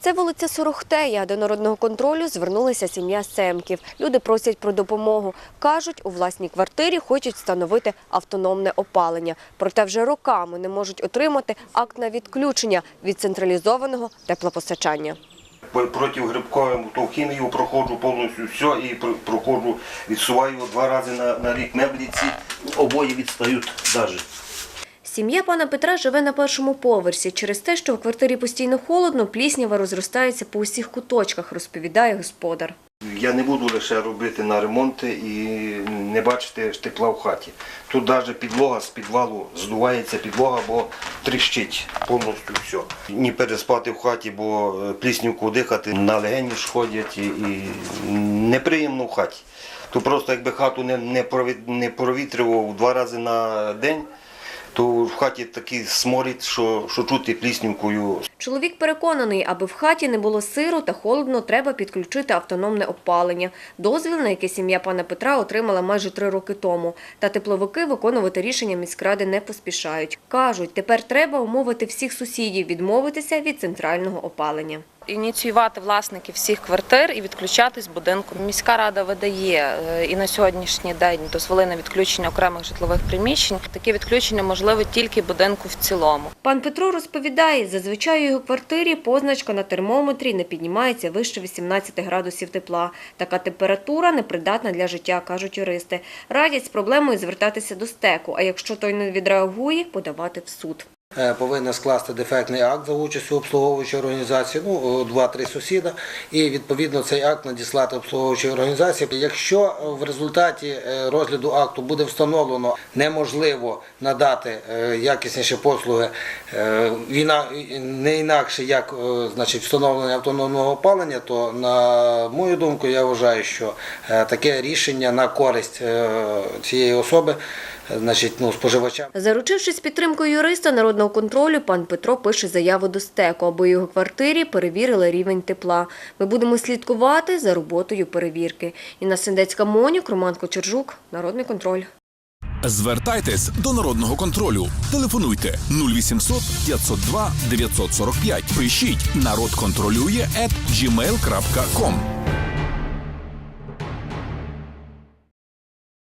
Це вулиця Сорохтея, до народного контролю звернулася сім'я Семків. Люди просять про допомогу. Кажуть, у власній квартирі хочуть встановити автономне опалення. Проте вже роками не можуть отримати акт на відключення від централізованого теплопостачання. По- Проти грибковим хімію проходжу повністю все і пр- проходжу, відсуваю два рази на, на рік меблі ці обоє відстають навіть. Сім'я пана Петра живе на першому поверсі. Через те, що в квартирі постійно холодно, пліснява розростається по усіх куточках, розповідає господар. Я не буду лише робити на ремонти і не бачити тепла в хаті. Тут навіть підлога з підвалу здувається підлога, бо тріщить повністю все. Ні переспати в хаті, бо е, пліснівку дихати, на легені ж ходять і, неприємно в хаті. То просто якби хату не, не провітрював два рази на день, то в хаті такий сморід, що, що чути пліснівкою Чоловік переконаний, аби в хаті не було сиро та холодно, треба підключити автономне опалення. Дозвіл, на який сім'я пана Петра отримала майже три роки тому. Та тепловики виконувати рішення міськради не поспішають. Кажуть, тепер треба умовити всіх сусідів відмовитися від центрального опалення. Ініціювати власників всіх квартир і відключатись будинку. Міська рада видає е, і на сьогоднішній день дозволи на відключення окремих житлових приміщень. Таке відключення можливе тільки будинку в цілому. Пан Петро розповідає, зазвичай у його квартирі позначка на термометрі не піднімається вище 18 градусів тепла. Така температура непридатна для життя, кажуть юристи. Радять з проблемою звертатися до стеку, а якщо той не відреагує, подавати в суд. Е, повинна скласти дефектний акт за участю обслуговуючої організації, ну, два-три сусіда, і відповідно цей акт надіслати обслуговуючій організації. Якщо в результаті е, розгляду акту буде встановлено неможливо надати е, якісніші послуги, е, війна не інакше як е, значить, встановлення автономного опалення, то на мою думку, я вважаю, що е, таке рішення на користь е, цієї особи, е, значить, ну, споживача. Заручившись підтримкою юриста народного контролю, пан Петро пише заяву до стеку, аби його квартирі перевірили рівень тепла. Ми будемо слідкувати за роботою перевірки. Інна Сендецька Монюк, Роман Кочержук, Народний контроль. Звертайтесь до народного контролю. Телефонуйте 0800 502 945. Пишіть народ контролює at gmail.com.